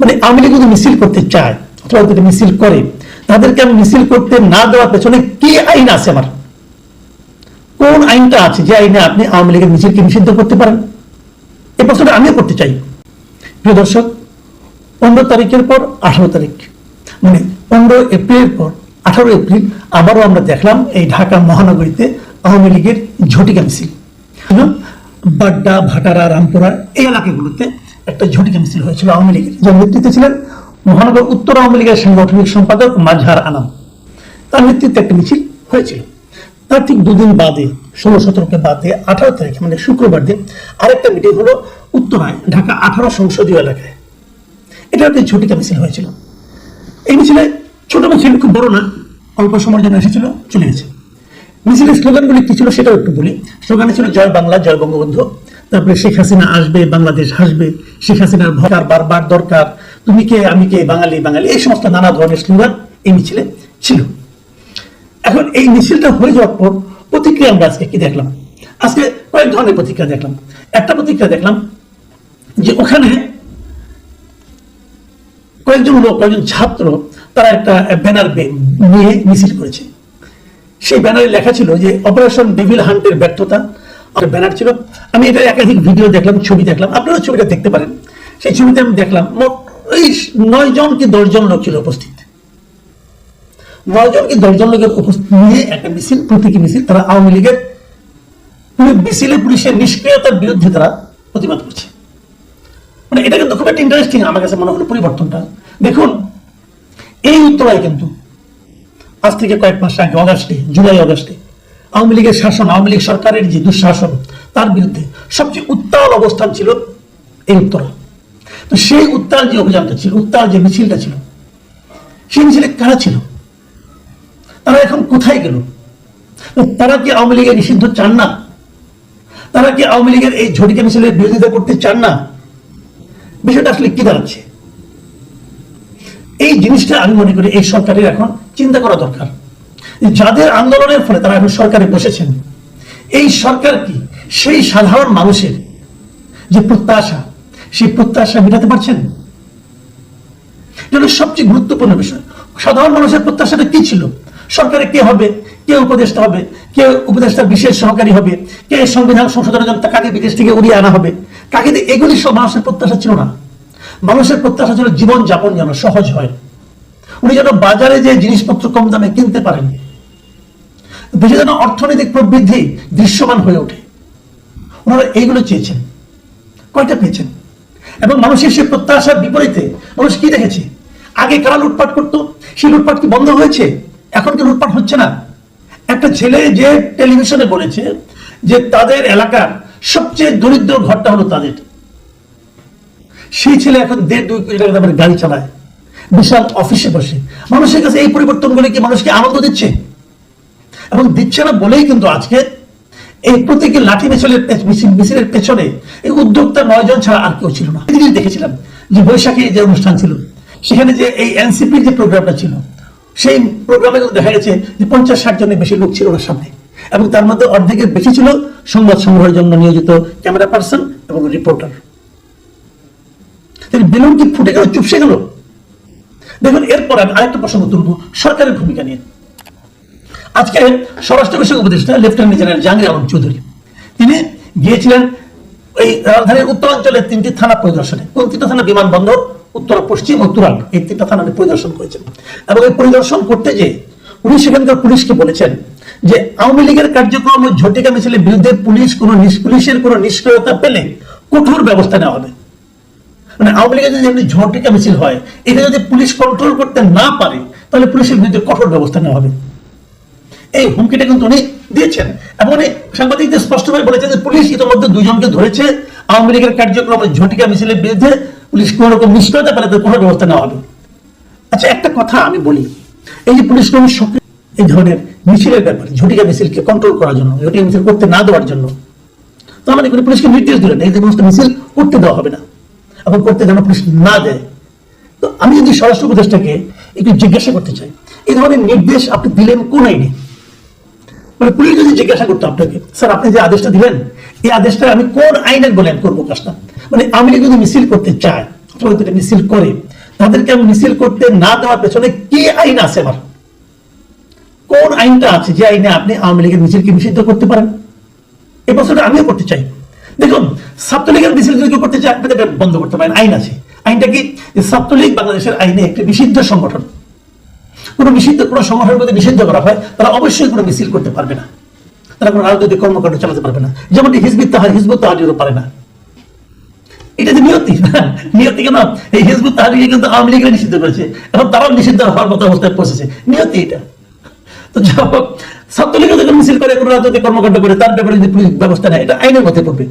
মানে আওয়ামী যদি মিছিল করতে চায়, অথবা যদি মিছিল করে, তাদেরকে আমি মিছিল করতে না দেওয়ার পেছনে কি আইন আছে আমার? কোন আইনটা আছে যে আইনে আপনি আওয়ামী লীগের মিছিলকে নিষিদ্ধ করতে পারেন? এই প্রশ্নটা আমিও করতে চাই। প্রিয় দর্শক, পনেরো তারিখের পর আঠারো তারিখ। মানে পনেরো এপ্রিলের পর আঠারো এপ্রিল আবারও আমরা দেখলাম এই ঢাকা মহানগরীতে আওয়ামী লীগের ঝটিকা মিছিল। বাড্ডা, ভাটারা, রামপুরা এই এলাকাগুলোতে একটা ঝটিকা মিছিল হয়েছিল আওয়ামী লীগের যার নেতৃত্বে ছিলেন মহানগর উত্তর আওয়ামী লীগের সাংগঠনিক সম্পাদক মাঝহার আনাম। তার নেতৃত্বে একটা মিছিল হয়েছিল। তার ঠিক দুদিন বাদে, ষোলো সতেরোকে বাদে, আঠারো তারিখ মানে শুক্রবার দিন, আরেকটা মিটিং হলো উত্তরায়, ঢাকা আঠারো সংসদীয় এলাকায়। এটা একটি ঝটিকা মিছিল হয়েছিল। এই মিছিলে ছোট মিছিল, খুব বড় না, অল্প সময়ের জন্য এসেছিল, চলে গেছে। মিছিলের স্লোগানগুলি কি ছিল সেটাও একটু বলি। স্লোগানে ছিল, জয় বাংলা, জয় বঙ্গবন্ধু। তারপরে শেখ হাসিনা আসবে, বাংলাদেশ হাসবে, শেখ হাসিনার ভয় বারবার দরকার। তুমি কে, আমি কে, বাঙালি বাঙালি, এই সমস্ত নানা ধরনের স্লোগান এই মিছিলে ছিল। এখন এই মিছিলটা হয়ে যাওয়ার পর প্রতিক্রিয়া আমরা আজকে কি দেখলাম? আজকে কয়েক ধরনের প্রতিক্রিয়া দেখলাম। একটা প্রতিক্রিয়া দেখলাম যে ওখানে কয়েকজন লোক, কয়েকজন ছাত্র, তারা একটা ব্যানার নিয়ে মিছিল করেছে। সেই ব্যানারে লেখা ছিল যে অপারেশন ডেভিল হান্টের ব্যর্থতা ব্যানার ছিল। আমি এটা একাধিক ভিডিও দেখলাম, ছবি দেখলাম। আপনারা ছবিটা দেখতে পারেন। সেই ছবিতে আমি দেখলাম ওই নয় জন কি দশজন লোক ছিল উপস্থিত। নয় জন কি দশজন লোকের উপস্থিত নিয়ে একটা মিছিল, প্রতীকী মিছিল, তারা আওয়ামী লীগের মিছিলে পুলিশের নিষ্ক্রিয়তার বিরুদ্ধে তারা প্রতিবাদ করছে। মানে এটা কিন্তু খুব একটা ইন্টারেস্টিং আমার কাছে মনে হলো পরিবর্তনটা। দেখুন, এই উত্তরায় কিন্তু আজ থেকে কয়েক মাস আগে অগাস্টে জুলাই অগাস্টে আওয়ামী লীগের শাসন, আওয়ামী লীগ সরকারের যে দুঃশাসন, তার বিরুদ্ধে সবচেয়ে উত্তাল অবস্থান ছিল এই উত্তরা। তো সেই উত্তাল যে অভিযানটা ছিল, উত্তাল যে মিছিলটা ছিল, সেই মিছিলে কারা ছিল? তারা এখন কোথায় গেল? তারা কি আওয়ামী লীগের নিষিদ্ধ চান না? তারা কি আওয়ামী লীগের এই ঝটিকা মিছিলের বিরোধিতা করতে চান না? বিষয়টা আসলে কি দাঁড়াচ্ছে? এই জিনিসটা আমি মনে করি এই সরকারের এখন চিন্তা করা দরকার। যাদের আন্দোলনের ফলে তারা এখন সরকারে বসেছেন। এই সরকার কি? সেই সাধারণ মানুষের যে প্রত্যাশা, সেই প্রত্যাশা মেটাতে পারছেন? এটা সবচেয়ে গুরুত্বপূর্ণ বিষয়, সাধারণ মানুষের প্রত্যাশাটা কি ছিল? সরকারে কে হবে? কে উপদেষ্টা হবে? কে উপদেষ্টার বিশেষ সহকারী হবে? কে সংবিধান সংশোধনের জন্য কাকে বিদেশ থেকে উড়িয়ে আনা হবে? কাকে এগুলি সব মানুষের প্রত্যাশা ছিল না। মানুষের প্রত্যাশা ছিল জীবন যাপন যেন সহজ হয়। উনি যেন বাজারে যে জিনিসপত্র কম দামে কিনতে পারেন দেশে যেন অর্থনৈতিক প্রবৃদ্ধি দৃশ্যমান হয়ে ওঠে। ওনারা এইগুলো চেয়েছেন। কয়টা পেয়েছেন? এবং মানুষের সে প্রত্যাশার বিপরীতে মানুষ কি দেখেছে? আগে কারা লুটপাট করতো? সেই লুটপাট কি বন্ধ হয়েছে? এখন কি লুটপাট হচ্ছে না? একটা ছেলে যে টেলিভিশনে বলেছে যে তাদের এলাকার সবচেয়ে দরিদ্র ঘরটা হলো তাদের। সেই ছেলে এখন দেড় দুই কোটি টাকা দামের গাড়ি চালায়। বিশাল অফিসে বসে। মানুষের কাছে এই পরিবর্তনগুলি কি মানুষকে আনন্দ দিচ্ছে? এবং দিচ্ছে না বলেই কিন্তু আজকে এই প্রতীকী লাঠি মিছিলের মিছিলের পেছনে এই উদ্যোক্তা নয় জন ছাড়া আর কেউ ছিল না। জিনিস দেখেছিলাম যে বৈশাখী যে অনুষ্ঠান ছিল, সেখানে যে এই এনসিপির যে প্রোগ্রামটা ছিল, সেই প্রোগ্রামে কিন্তু দেখা গেছে যে পঞ্চাশ ষাট জনের বেশি লোক ছিল ওনার সামনে। এবং তার মধ্যে অর্ধেকের বেশি ছিল সংবাদ সংগ্রহের জন্য নিয়োজিত ক্যামেরা পার্সন এবং রিপোর্টার। বেলুন কি ফুটে গেল, চুপসে গেল? দেখুন, এরপর আমি আরেকটা প্রসঙ্গ তুলব, সরকারের ভূমিকা নিয়ে। আজকে স্বরাষ্ট্র বিষয়ক উপদেষ্টা, লেফটেন্যান্ট জেনারেল জাহাঙ্গীর আলম চৌধুরী। তিনি গিয়েছিলেন এই রাজধানীর উত্তরাঞ্চলের তিনটি থানা পরিদর্শনে। কোন তিনটা থানা? বিমানবন্দর, উত্তর পশ্চিম ও এই তিনটা থানা উনি পরিদর্শন করেছেন। এবং এই পরিদর্শন করতে যে উনি সেখানকার পুলিশকে বলেছেন যে, আওয়ামী লীগের কার্যক্রম ও ঝটিকা মিছিলের বিরুদ্ধে পুলিশ কোনো পুলিশের কোনো নিষ্ক্রিয়তা পেলে কঠোর ব্যবস্থা নেওয়া হবে। মানে আওয়ামী লীগের যদি এমনি ঝটিকা মিছিল হয়, এটা যদি পুলিশ কন্ট্রোল করতে না পারে, তাহলে পুলিশের বিরুদ্ধে কঠোর ব্যবস্থা নেওয়া হবে। এই হুমকিটা কিন্তু উনি দিয়েছেন। এবং উনি সাংবাদিকদের স্পষ্টভাবে বলেছেন যে পুলিশ ইতিমধ্যে দুজনকে ধরেছে। আওয়ামী লীগের কার্যক্রম ঝটিকা মিছিলের বিরুদ্ধে পুলিশ কোনো রকম নিষ্ক্রিয়তা পেলে কোনো ব্যবস্থা নেওয়া হবে। আচ্ছা একটা কথা আমি বলি। এই যে পুলিশ কর্মী সক্রিয় এই ধরনের মিছিলের ব্যাপারে, ঝটিকা মিছিলকে কন্ট্রোল করার জন্য, ঝটিকা মিছিল করতে না দেওয়ার জন্য তো মানে করে পুলিশকে নির্দেশ দিলেন এই সমস্ত মিছিল করতে দেওয়া হবে না। এবং করতে যেন পুলিশ না দেয়। তো আমি যদি স্বরাষ্ট্র উপদেষ্টাকে একটু জিজ্ঞাসা করতে চাই, এই ধরনের নির্দেশ আপনি দিলেন কোন আইনে? মানে পুলিশ যদি জিজ্ঞাসা করতো আপনাকে, স্যার, আপনি যে আদেশটা দিলেন, এই আদেশটা আমি কোন আইনের বলেন করব কাজটা? মানে আমি যদি মিছিল করতে চাই অথবা যদি মিছিল করে, তাদেরকে আমি মিছিল করতে না দেওয়ার পেছনে কি আইন আছে আবার কোন আইনটা আছে যে আইনে আপনি আওয়ামী লীগের মিছিলকে নিষিদ্ধ করতে পারেন? এই প্রশ্নটা আমিও করতে চাই। দেখুন, ছাত্রলীগের মিছিল যদি করতে চায়, এটা বন্ধ করতে পারেন, আইন আছে। আইনটা কি ছাত্রলীগ বাংলাদেশের আইনে একটি নিষিদ্ধ সংগঠন। কোন নিষিদ্ধ, কোন সংগঠনের মধ্যে নিষিদ্ধ করা হয়, তারা অবশ্যই কোনো মিছিল করতে পারবে না। তারা কোনো রাজনৈতিক কর্মকাণ্ড চালাতে পারবে না। যেমন হিজবুত তাহার, হিজবুত তাহারিরও পারে না। এটা যে নিয়তি নিয়তি কেন? এই হিজবুত তাহারিকে কিন্তু আওয়ামী লীগের নিষিদ্ধ করেছে। এখন তারাও নিষিদ্ধ হওয়ার মতো অবস্থায় পৌঁছেছে। নিয়তি এটা। তো মিছিল করে, কোনো রাজনৈতিক কর্মকাণ্ড করে, তার ব্যাপারে যদি পুলিশ ব্যবস্থা নেয়, এটা আইনের মধ্যে পড়বে।